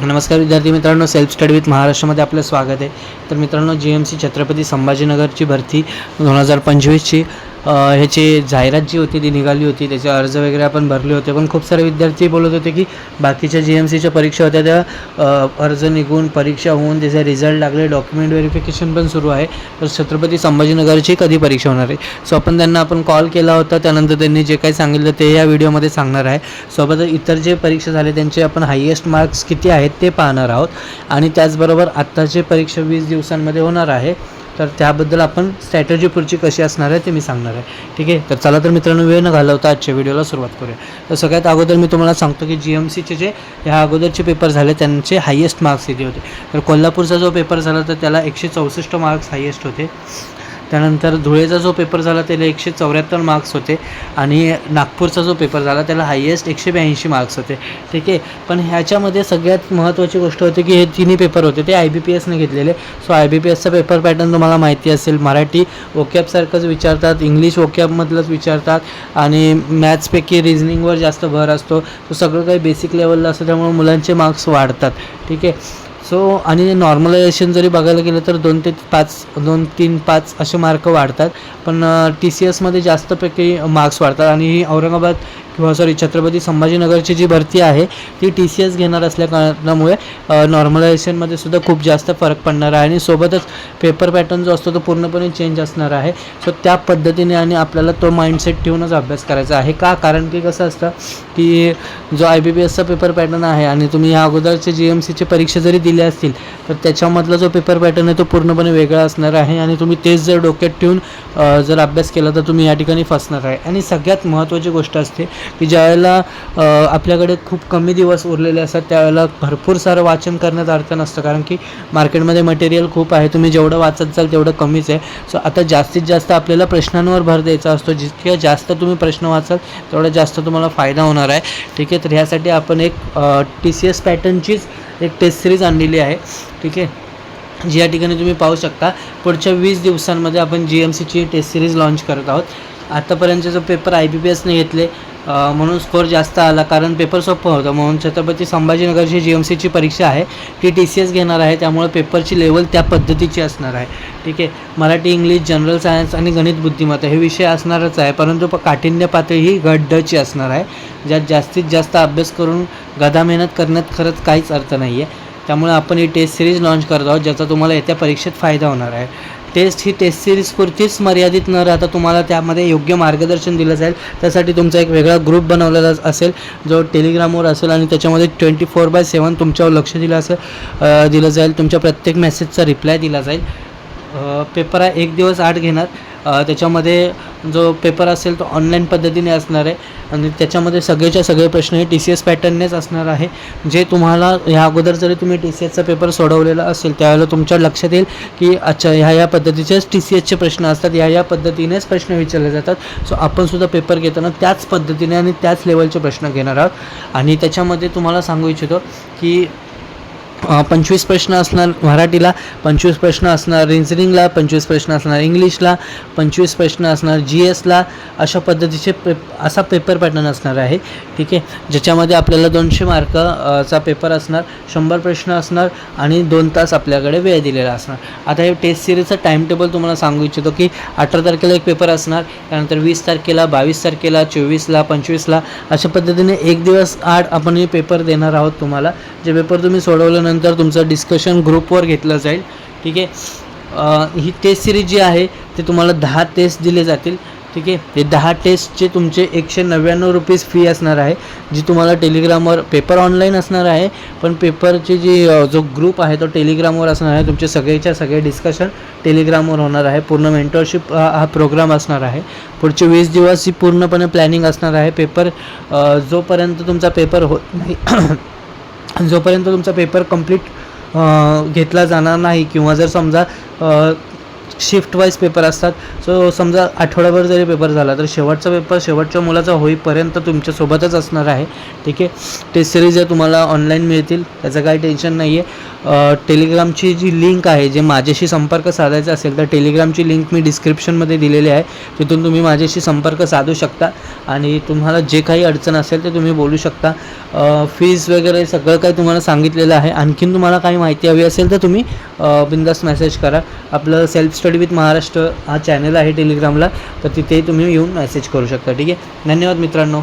नमस्कार विद्यार्थी मित्रांनो सेल्फ स्टडी विथ महाराष्ट्रामध्ये आपलं स्वागत आहे. तर मित्रांनो जी एम सी छत्रपती संभाजीनगरची भरती दोन हजार पंचवीसची. ह्याची जाहिरात जी होती ती निघाली होती. त्याचे अर्ज वगैरे आपण भरले होते. पण खूप सारे विद्यार्थी बोलत होते की बाकीच्या जी एम सीच्या परीक्षा होत्या. त्या अर्ज निघून परीक्षा होऊन त्याचे रिझल्ट लागले. डॉक्युमेंट व्हेरिफिकेशन पण सुरू आहे. तर छत्रपती संभाजीनगरची कधी परीक्षा होणार आहे? सो आपण त्यांना आपण कॉल केला होता. त्यानंतर त्यांनी जे काही सांगितलं ते या व्हिडिओमध्ये सांगणार आहे. सोबत इतर जे परीक्षा झाले त्यांचे आपण हायेस्ट मार्क्स किती आहेत ते पाहणार आहोत. आणि त्याचबरोबर आत्ताची परीक्षा वीस दिवसांमध्ये होणार आहे. तर त्याबद्दल आपण स्ट्रॅटजी पुढची कशी असणार आहे ते मी सांगणार आहे. ठीक आहे? तर चला तर मित्रांनो वेळ न घालवता आजच्या व्हिडिओला सुरुवात करूया. तर सगळ्यात अगोदर मी तुम्हाला सांगतो की जी एम सीचे जे ह्या अगोदरचे पेपर झाले त्यांचे हायेस्ट मार्क्स किती होते. तर कोल्हापूरचा जो पेपर झाला तर त्याला एकशे चौसष्ट मार्क्स हायेस्ट होते. त्यानंतर धुळेचा जो पेपर झाला त्याला एकशे चौऱ्याहत्तर मार्क्स होते आणि नागपूरचा जो पेपर झाला त्याला हायेस्ट एकशे ब्याऐंशी मार्क्स होते. ठीक आहे? पण ह्याच्यामध्ये सगळ्यात महत्त्वाची गोष्ट होती की हे तिन्ही पेपर होते. ते आय बी पी एसने घेतलेले. सो आय बी पी एसचा पेपर पॅटर्न तुम्हाला माहिती असेल. मराठी ओकॅपसारखंच विचारतात इंग्लिश ओकॅपमधलंच विचारतात आणि मॅथ्सपैकी रिझनिंगवर जास्त भर असतो. तो सगळं काही बेसिक लेवलला असतं त्यामुळे मुलांचे मार्क्स वाढतात. ठीक आहे? सो आणि नॉर्मलायझेशन जरी बघायला गेलं तर दोन ते पाच दोन तीन पाच असे मार्क वाढतात. पण टी सी एसमध्ये जास्तपैकी मार्क्स वाढतात. आणि ही औरंगाबाद किंवा सॉरी छत्रपती संभाजीनगरची जी भरती आहे ती टी सी एस घेणार असल्या कारणामुळे नॉर्मलायझेशनमध्ये सुद्धा खूप जास्त फरक पडणार आहे. आणि सोबतच पेपर पॅटर्न जो असतो तो पूर्णपणे चेंज असणार आहे. सो त्या पद्धतीने आणि आपल्याला तो माइंडसेट ठेवूनच अभ्यास करायचा आहे. का? कारण की कसं असतं की जो आय बी पी एसचा पेपर पॅटर्न आहे आणि तुम्ही ह्या अगोदरचे जी एम सीची परीक्षा जरी दिली दिल्या असतील तर त्याच्यामधला जो पेपर पॅटर्न आहे तो पूर्णपणे वेगळा असणार आहे आणि तुम्ही तेच जर डोक्यात ठेवून जर अभ्यास केला तर तुम्ही या ठिकाणी फसणार आहे. आणि सगळ्यात महत्त्वाची गोष्ट असते की ज्यावेळेला आपल्याकडे खूप कमी दिवस उरलेले असतात त्यावेळेला भरपूर सारं वाचन करण्यात अर्थ नसतं. कारण की मार्केटमध्ये मटेरियल खूप आहे तुम्ही जेवढं वाचत जाल तेवढं कमीच आहे. सो आता जास्तीत जास्त आपल्याला प्रश्नांवर भर द्यायचा असतो. जितक्या जास्त तुम्ही प्रश्न वाचाल तेवढा जास्त तुम्हाला फायदा होणार आहे. ठीक आहे तर ह्यासाठी आपण एक टी सी एस पॅटर्नचीच एक टेस्ट सिरीज आणलेली आहे. ठीक आहे? जी या ठिकाणी तुम्ही पाहू शकता पुढच्या वीस दिवसांमध्ये आपण जी एम सीची टेस्ट सिरीज लॉन्च करत आहोत. आतापर्यंतचे जो पेपर आय बी पी एसने घेतले म्हणून स्कोर जास्त आला कारण पेपर सोपं होतं. म्हणून छत्रपती संभाजीनगरची जी एम सीची परीक्षा आहे. ती टी सी एस घेणार आहे. त्यामुळे पेपरची लेवल त्या पद्धतीची असणार आहे. ठीक आहे. मराठी इंग्लिश जनरल सायन्स आणि गणित बुद्धिमत्ता हे विषय असणारच आहे. परंतु प- काठिण्य पातळी ही गड्डची असणार आहे. ज्यात जास्तीत जास्त अभ्यास करून गदा मेहनत करण्यात खरंच काहीच अर्थ नाही आहे त्यामुळे आपण ही टेस्ट सिरीज लॉन्च करत आहोत ज्याचा तुम्हाला येत्या परीक्षेत फायदा होणार आहे. टेस्ट ही टेस्ट सिरीजपुरतीच मर्यादित न राहता तुम्हाला त्यामध्ये योग्य मार्गदर्शन दिलं जाईल. त्यासाठी तुमचा एक वेगळा ग्रुप बनवलेला असेल जो टेलिग्रामवर असेल आणि त्याच्यामध्ये ट्वेंटी फोर बाय सेवन तुमच्यावर लक्ष दिलं असेल दिलं जाईल. तुमच्या प्रत्येक मेसेजचा रिप्लाय दिला जाईल. पेपर हा एक दिवस आठ घेणार. त्याच्यामध्ये जो पेपर असेल तो ऑनलाईन पद्धतीने असणार आहे. आणि त्याच्यामध्ये सगळेच्या सगळे प्रश्न हे टी सी एस पॅटर्ननेच असणार आहे. जे तुम्हाला ह्या अगोदर जरी तुम्ही टी सी एसचा पेपर सोडवलेला असेल त्यावेळेला तुमच्या लक्षात येईल की अच्छा ह्या या पद्धतीचेच टी सी एसचे प्रश्न असतात ह्या या पद्धतीनेच प्रश्न विचारले जातात. सो आपणसुद्धा पेपर घेताना त्याच पद्धतीने आणि त्याच लेवलचे प्रश्न घेणार आहोत. आणि त्याच्यामध्ये तुम्हाला सांगू इच्छितो की पंचवीस प्रश्न असणार मराठीला पंचवीस प्रश्न असणार रिझनिंगला पंचवीस प्रश्न असणार इंग्लिशला पंचवीस प्रश्न असणार जी एसला अशा पद्धतीचे पे असा पेपर पॅटर्न असणार आहे. ठीक आहे? ज्याच्यामध्ये आपल्याला दोनशे मार्क चा पेपर असणार शंभर प्रश्न असणार आणि दोन तास आपल्याकडे वेळ दिलेला असणार. आता हे टेस्ट सिरीजचं टाईम टेबल तुम्हाला सांगू इच्छितो की अठरा तारखेला एक पेपर असणार त्यानंतर वीस तारखेला बावीस तारखेला चोवीसला पंचवीसला अशा पद्धतीने एक दिवस आठ आपण हे पेपर देणार आहोत तुम्हाला. जे पेपर तुम्ही सोडवलं सोडवल्यानंतर तुमचं डिस्कशन ग्रुपवर घेतलं जाईल. ठीक आहे? ही टेस्ट सिरीज जी आहे ते तुम्हाला दहा टेस्ट दिले जातील. ठीक आहे? हे दहा टेस्टचे तुमचे एकशे नव्याण्णव रुपीज फी असणार आहे जी तुम्हाला टेलिग्रामवर पेपर ऑनलाईन असणार आहे. पण पेपरची जी जो ग्रुप आहे तो टेलिग्रामवर असणार आहे. तुमचे सगळेच्या सगळे डिस्कशन टेलिग्रामवर होणार आहे. पूर्ण मेंटरशिप हा प्रोग्राम असणार आहे. पुढचे वीस दिवस ही पूर्णपणे प्लॅनिंग असणार आहे. पेपर जोपर्यंत तुमचा पेपर होत नाही जोपर्यंत तुमचा पेपर कंप्लीट घेतला जाणार नाही किंवा जर समजा शिफ्ट वाईज पेपर असतात. सो समजा आठवड्याभर जरी पेपर झाला तर शेवटचा पेपर शेवटच्या मुलाचा होईपर्यंत तुमच्यासोबतच असणार आहे. ठीक आहे? टेस्ट सिरीज आहे तुम्हाला ऑनलाईन मिळतील त्याचं काही टेन्शन नाही आहे टेलिग्रामची जी लिंक आहे जे माझ्याशी संपर्क साधायचा असेल तर टेलिग्रामची लिंक मी डिस्क्रिप्शनमध्ये दिलेली आहे. तिथून तुम्ही माझ्याशी संपर्क साधू शकता. आणि तुम्हाला जे काही अडचण असेल ते तुम्ही बोलू शकता. फीज वगैरे सगळं काही तुम्हाला सांगितलेलं आहे. आणखीन तुम्हाला काही माहिती हवी असेल तर तुम्ही बिंदास मेसेज करा. आपलं सेल्फ स्टडी विथ महाराष्ट्र हा चॅनल आहे टेलिग्रामला तर तिथे तुम्ही येऊन मेसेज करू शकता. ठीक आहे? धन्यवाद मित्रांनो.